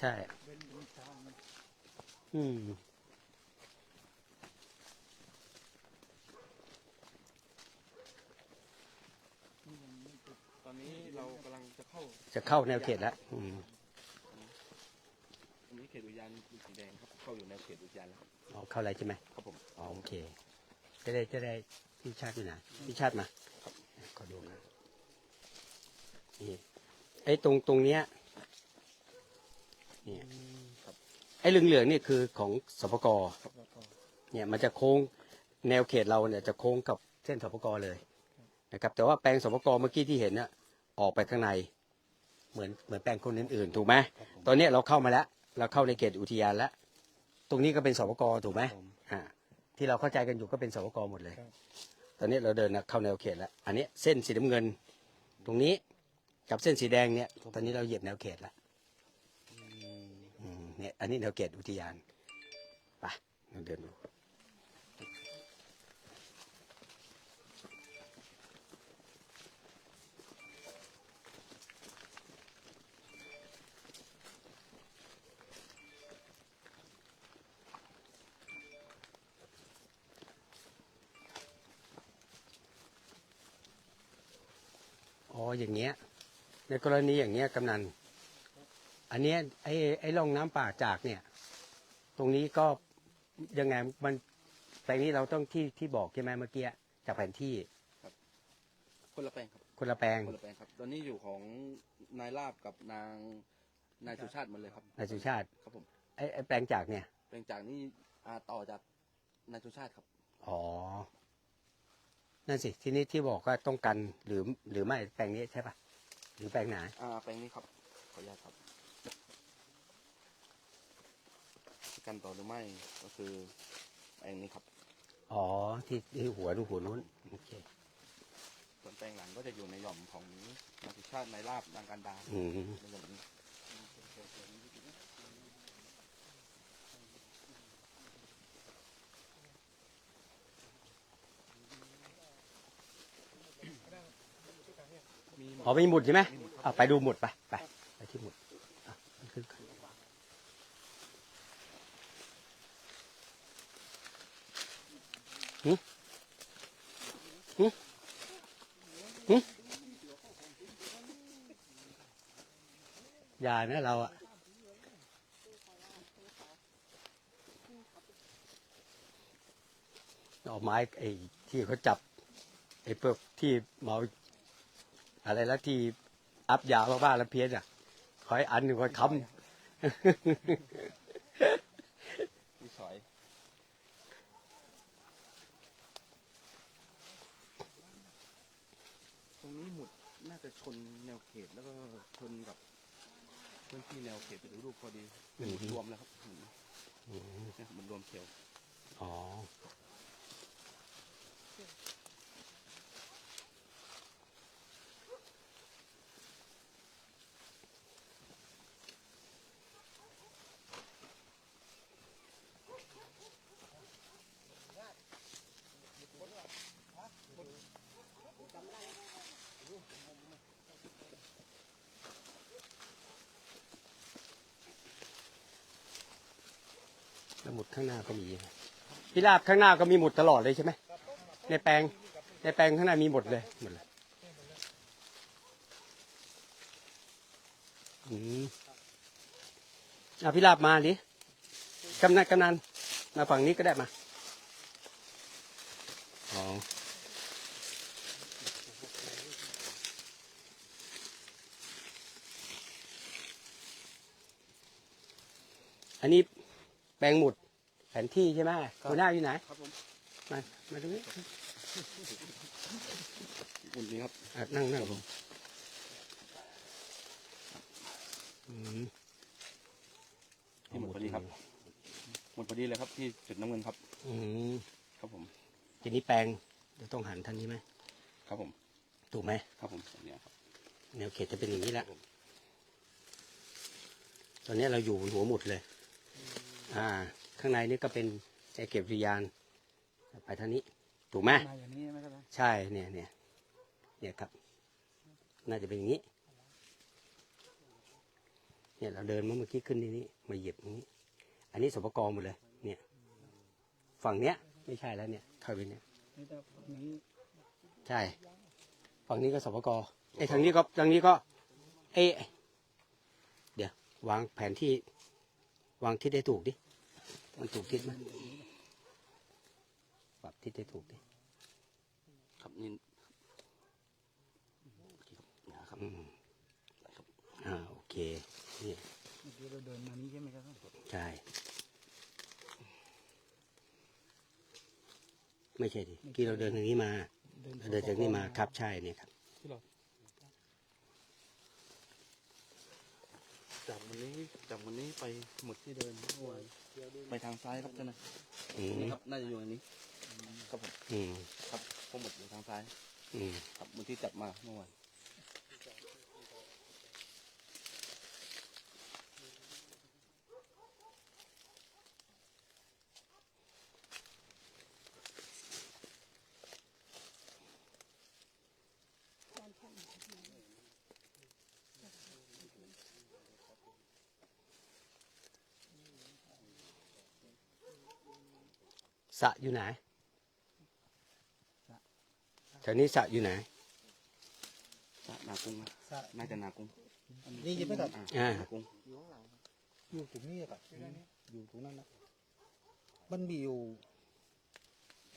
ใช่เป็นเป็นทางอืมนี่ยังไม่ติดตอนนี้เรากำลังจะเข้าจะเข้าแนวเขตแล้วอืมอันนี้เขตอุทยานเป็นสีแดงครับ เข้าอยู่ในเขตอุทยานแล้วครับอ๋อเข้าอะไรใช่ไหมครับผมอ๋อโอเค จะได้จะได้พี่ชาติอยู่ไหนพี่ชาติมาขอดูนะนี่ไอ้ตรงตรงเนี้ย นี่ครับไอ้เหลืองเหลืองๆนี่คือของสปกครับแล้วก็เนี่ยมันจะโค้งแนวเขตเราเนี่ยจะโค้งกับเส้นสปกเลยนะครับแต่ว่าแปลงสปกเมื่อกี้ที่เห็นน่ะออกไปข้างในเหมือนเหมือนแปลงคนอื่นๆ ถูกไหมครับผมตอนเนี้ยเราเข้ามาแล้ว เราเข้าในเขตอุทยานแล้ว ตรงนี้ก็เป็นสปกถูกไหมผมอ่าที่เราเข้าใจกันอยู่ก็เป็นสปกหมดเลยครับตอนนี้เราเดินเข้าแนวเขตแล้ว อันนี้เส้นสีน้ำเงิน ตรงนี้กับเส้นสีแดงเนี่ย ตอนนี้เราเหยียบแนวเขตแล้วอืมอืม เนี่ยอันนี้แนวเขตอุทยานไปเราเดินดูอ๋ออย่างเงี้ยในกรณีอย่างเงี้ยกำนัน อันเนี้ยไอ้ไอ้ร่องน้ำป่าจากเนี่ย ตรงนี้ก็ยังไงมันแปลงนี้เราต้องที่ที่บอกใช่ไหมเมื่อกี้จากแผนที่คนละแปลงครับ คนละแปลงคนละแปลงครับ ตอนนี้อยู่ของนายลาบกับนางนายสุชาติหมดเลยครับนายสุชาติครับผมไอ้ไอ้แปลงจากเนี่ย แปลงจากนี้อ่าต่อจากนายสุชาติครับ อ๋อ นั่นสิ ทีนี้ที่บอกว่าต้องกันหรือหรือไม่แปลงนี้ใช่ปะหรือแปลงไหน อ่าแปลงนี้ครับขออนุญาตครับ กันต่อหรือไม่ก็คือแปลงนี้ครับอ๋อที่ที่หัวดูหัวนู้นโอเคส่วนแปลงหลังก็จะอยู่ในหย่อมของนายสุชาตินายลาบนางการดาอืมในหย่อมนี้มีหมด อ๋อมีหมุดใช่ไหมอะไปดูหมุดไปไปไปที่หมุดอะขึ้นก่อน หึหึหึอย่านะเราอะเอาไม้ไอ้ที่เขาจับไอ้พวกที่เมาอะไรแล้วที่อัพยาบ้าๆแล้วเพี้ยนอะคอยอันหนึ่งคอยค้มสอยตรงนี้หมุดน่าจะ ชนแนวเขตแล้วก็ชนกับพื้นที่แนวเขตเป็นรูปพอดีเป็นหมุดรวมแล้วครับหมุดำอืมเนี่ยหมุดรวมเขียวอ๋อ มุดข้างหน้าก็มีพี่ลาบข้างหน้าก็มีหมุดตลอดเลยใช่ไหมในแปลงในแปลงข้างหน้ามีหมดเลยหมดเลยอืมอะพี่ลาบมาดิกำนันกำนันมาฝั่งนี้ก็ได้มาอ๋ออันนี้แปลงหมุด แผนที่ใช่ไหมหัวหน้าอยู่ไหนครับผมมามาตรงนี้หมุดนี้ครับอะนั่งนั่งผมอืมที่หมุดพอดีครับ หมุดพอดีเลยครับที่จุดน้ำเงินครับ อืมครับผมทีนี้แปลงเดี๋ยวต้องหันทางนี้ไหมครับผม ถูกไหมครับผมแบบเนี้ยครับแนวเขตจะเป็นอย่างนี้แหละตอนนี้เราอยู่บนหัวหมุดเลย อ่า ข้างในนี่ก็เป็นใจเก็บวิญญาณไปทางนี้ ถูกไหมมาอย่างนี้ใช่ไหมครับใช่เนี่ยเนี่ยเนี่ยครับ น่าจะเป็นอย่างนี้ เนี่ยเราเดินมาเมื่อกี้ขึ้นที่นี้มาเหยียบตรงนี้ อันนี้สปกรหมดเลย เนี่ย ฝั่งเนี้ย ไม่ใช่แล้วเนี่ยเข้าไปเนี่ยนี่แต่พวกนี้ใช่ ฝั่งนี้ก็สปกไอ้ทางนี้ก็ทางนี้ก็ เอยเดี๋ยววางแผนที่วางทิศได้ถูกดิ มันถูกทิศไหมปรับทิศได้ถูกดิครับนี่นะครับอืมอ่าโอเคนี่เมื่อกี้เราเดินมานี้ใช่ไหมครับท่านใช่ไม่ใช่ดิกี่เราเดินทางนี้มาเราเดินจากนี้มาครับใช่เนี่ยครับจากวันนี้จากวันนี้ไปหมดที่เดินเมื่อวาน ไปทางซ้ายครับท่านนะอืมนี่ครับน่าจะอยู่อันนี้ครับผมอืมครับทั้งหมดอยู่ทางซ้ายอืมครับหมดที่จับมาเมื่อวาน สระอยู่ไหนแถวนี้สระอยู่ไหนสระนากุ้งนะน่าจะนากุ้งนี่ยังไม่ตัดอ่าอ่านากุ้งอยู่ตรงนี้กับอยู่ตรงนั้นนะมันมีอยู่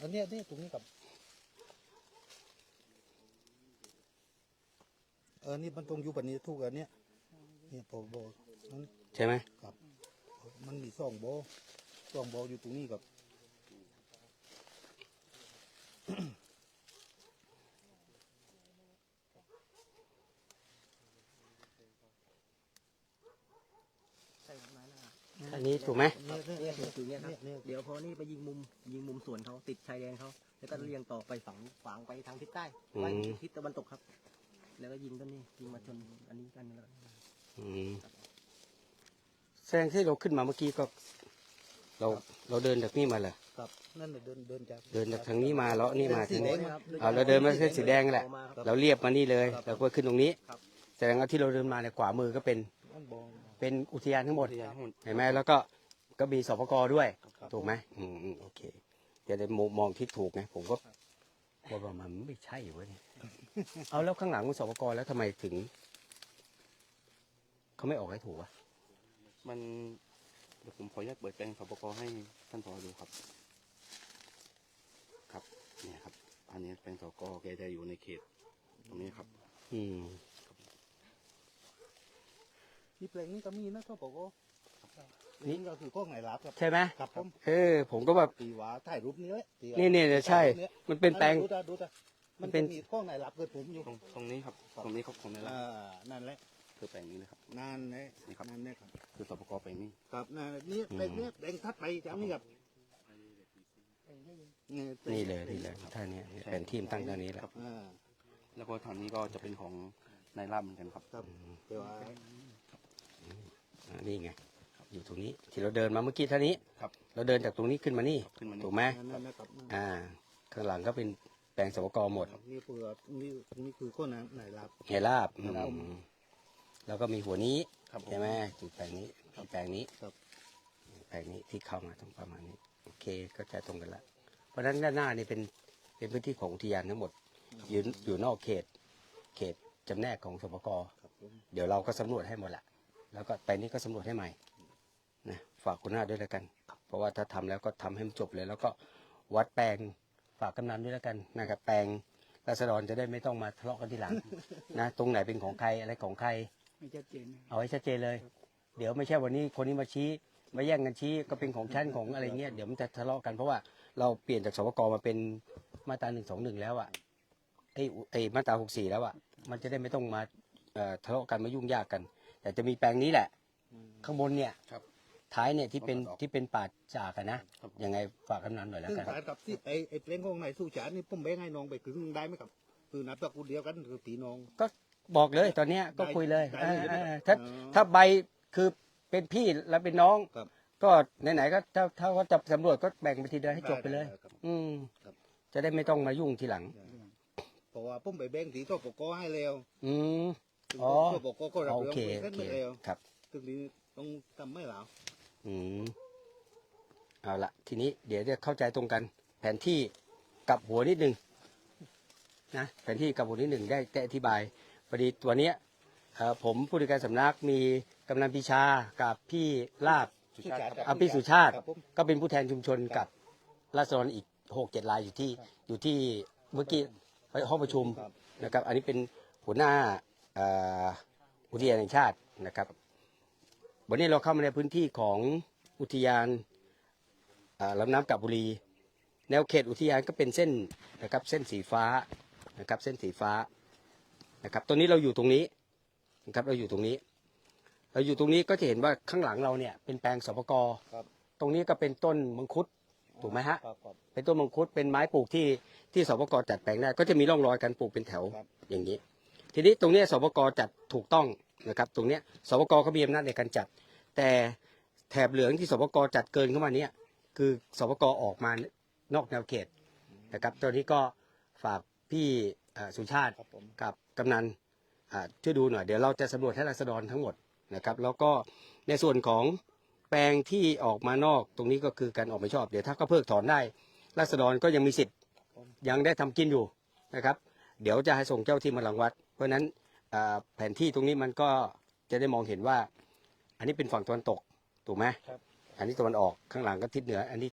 อันเนี้ยเนี่ยตรงนี้กับเออนี่มันตรงอยู่แบบนี้ทุกอันเนี้ยเนี่ยพอบอกมันใช่ไหมครับ มันมีสองโบสองโบอยู่ตรงนี้กับ อั นี้ถูกไหมเนี่ยเนี่ยเนี่ยถูกอเนี่ยครับเดี๋ยวพอนี่ไปยิงมุมยิงมุมสวนเขาติดชายแดนเขาแล้วก็เรียงต่อไปฝั่งฝังไปทางทิศใต้ไปทิศตะวันตกครับ แล้วก็ยิงต้นนี้ยิงมาชนอันนี้กันแล้วอืมแสดงที่เราขึ้นมาเมื่อกี้ก็ เราเราเดินจากนี่มาเหรอครับนั่นเดินเดินจากเดินจากทางนี้มาเลาะนี่มาสีทางนี้อ่าเราเดินมาเส้นสีแดงแหละ เราเรียบมานี่เลยครับแล้วก็ขึ้นตรงนี้ แสดงว่าที่เราเดินมาในยขวามือก็เป็น เป็นอุทยานทั้งหมดอุทยานทั้งหมดเห็นไหมแล้วก็ก็มีสปกด้วย ครับ ถูกไหมอืมอืมโอเคจะได้มองมองที่ถูกไงผมก็ว่าว่ามันไม่ใช่เว้ยเนี่ยเอาแล้วข้างหลังมันสปกแล้วทำไมถึงเขาไม่ออกให้ถูกวะมันเดี๋ยวผมขออนุญาตเปิดแปลงสปกให้ท่านผอดูครับ ครับเนี่ยครับ อันนี้แปลงสปกแกจะอยู่ในเขต ตรงนี้ครับ อืม ที่แปลงนี้ก็มีนะเขาบอกว่านี่ก็คือข้องไหนรับครับใช่ไหมครับผมเออผมก็แบบตีหวาถ่ายรูปนี้แหละตีนี่เนี่ยใช่ มันเป็นแปลงดูตาดูตามันเป็เป็นนมีข้องไหนรับเกิดผมอยู่ตรงตรงนี้ครับตรงนี้ครับของในร้านอ่านั่นแหละคือแปลงนี้เลยครับนั่นแหละนี่ครับนั่นแหละครับคือสปกแปลงนี้ครับนั่นนี่แปลงนี้แปลงทัดไปจำนี่ครับนี่เลยนี่เลยท่านี้เนี่ยเป็นทีมตั้งท่านี้แหละครับอ่าแล้วก็ทางนี้ก็จะเป็นของนายราบเหมือนกันครับครับแต่ว่า อ่านี่ไงอยู่ตรงนี้ที่เราเดินมาเมื่อกี้ท่านี้ครับ เราเดินจากตรงนี้ขึ้นมานี่ขึ้นมานี่ ถูกไหมนั่นนะครับอ่า ข้างหลังก็เป็นแปลงสปกหมด นี่เปลือกนี่นี่คือข้อไหนไหนรับ เฮลาบอืมแล้วก็มีหัวนี้ครับผม ใช่ไหมจุดแปลงนี้ที่แปลงนี้ ครับ แปลงนี้ที่เข้ามาตรงประมาณนี้ โอเคก็จะตรงกันละ เพราะฉะนั้นด้านหน้านี่เป็นเป็นพื้นที่ของอุทยานทั้งหมด อยู่อยู่นอกเขต เขตจำแนกของสปกครับผม เดี๋ยวเราก็สำรวจให้หมดแหละ แล้วก็ไปนี้ก็สำรวจให้ใหม่นะฝากคุณหน้าด้วยแล้วกัน เพราะว่าถ้าทำแล้วก็ทำให้มันจบเลย แล้วก็วัดแปลงฝากกำนันด้วยแล้วกันนะครับแปลงราษฎรจะได้ไม่ต้องมาทะเลาะกันทีหลังนะตรงไหนเป็นของใครอะไรของใครไม่ชัดเจนนะเอาให้ชัดเจนเลย เดี๋ยวไม่ใช่วันนี้คนนี้มาชี้มาแย่งกันชี้ก็เป็นของชั้นของอะไรเงี้ยเดี๋ยวมันจะทะเลาะกันเพราะว่าเราเปลี่ยนจากสปกมาเป็นมาตราหนึ่งสองหนึ่งแล้วอะไอ้ไอ้มาตราหกสี่แล้วอะมันจะได้ไม่ต้องมาเอ่อทะเลาะกันมายุ่งยากกัน แต่จะมีแปลงนี้แหละ ข้างบนเนี่ยครับ ท้ายเนี่ยที่เป็นเอาต่อที่เป็นป่าจากอะนะครับ ยังไงฝากกำนันหน่อยแล้วซึ่งกัน สารกับที่ไอ้ไอ้เพลงของไหนสู้ฉานนี่ผมแบ่งให้น้องไปครึ่งได้ไหมครับ คือนับตระกูลเดียวกันคือตีน้อง ก็บอกเลยตอนเนี้ยก็คุยเลยได้เลยเออได้เลยเออถ้าอ๋อถ้าใบคือเป็นพี่แล้วเป็นน้อง ครับ ก็ไหนๆก็ถ้าถ้าเขาจะสำรวจก็แบ่งไปทีเดียวให้จบไปเลย ด้ครับ อืมครับ จะได้ไม่ต้องมายุ่งทีหลัง เพราะว่าผมไปแบ่งสีตัวปกให้แล้ว อืม ซึ่งอ๋อ ตัวปกก็รับโอเรื่องเคไปโอเส้นเคไปแล้วครับตึกนี้ต้องทำไม่หรออืมเอาละทีนี้เดี๋ยวจะเข้าใจตรงกัน แผนที่กับหัวนิดนึงนะแผนที่กับหัวนิดหนึ่งได้ได้อธิบายพอดีตัวเนี้ยเอ่อผมผู้ดูการสำนักมีกำนันพิชากับพี่ลาบสุชาติครับอะพี่สุชาติ ครับผมก็เป็นผู้แทนชุมชนกับราษฎรอีกหกเจ็ดรายอยู่ที่ครับอยู่ที่เมื่อกี้ห้องประชุมครับนะครับ อันนี้เป็นหัวหน้าเอ่ออุทยานแห่งชาตินะครับ วันนี้เราเข้ามาในพื้นที่ของอุทยานเอ่อลำน้ำกับบุรี แนวเขตอุทยานก็เป็นเส้นนะครับเส้นสีฟ้านะครับเส้นสีฟ้านะครับตอนนี้เราอยู่ตรงนี้นะครับเราอยู่ตรงนี้ เราอยู่ตรงนี้ก็จะเห็นว่าข้างหลังเราเนี่ยเป็นแปลงสปกครับตรงนี้ก็เป็นต้นมังคุดถูกไหมฮะครับครับเป็นต้นมังคุดเป็นไม้ปลูกที่ที่สปกจัดแปลงได้ก็จะมีร่องรอยการปลูกเป็นแถวครับอย่างนี้ ทีนี้ตรงนี้สปกจัดถูกต้องนะครับ ตรงนี้สปกเขามีอำนาจในการจัด แต่แถบเหลืองที่สปกจัดเกินเข้ามาเนี้ยคือสปกออกมานอกแนวเขตนะครับตัวนี้ก็ฝากพี่สุชาติกับกำนันช่วยดูหน่อย เดี๋ยวเราจะสำรวจให้ราษฎรทั้งหมดนะครับ แล้วก็ในส่วนของแปลงที่ออกมานอกตรงนี้ก็คือการออกไม่ชอบ เดี๋ยวถ้าเขาเพิกถอนได้ราษฎรก็ยังมีสิทธิ์ยังได้ทำกินอยู่นะครับ เดี๋ยวจะให้ส่งเจ้าที่มาลังวัด เพราะฉะนั้นอ่าแผนที่ตรงนี้มันก็จะได้มองเห็นว่า อันนี้เป็นฝั่งตะวันตกถูกไหมครับอันนี้ตะวันออกข้างหลังก็ทิศเหนืออันนี้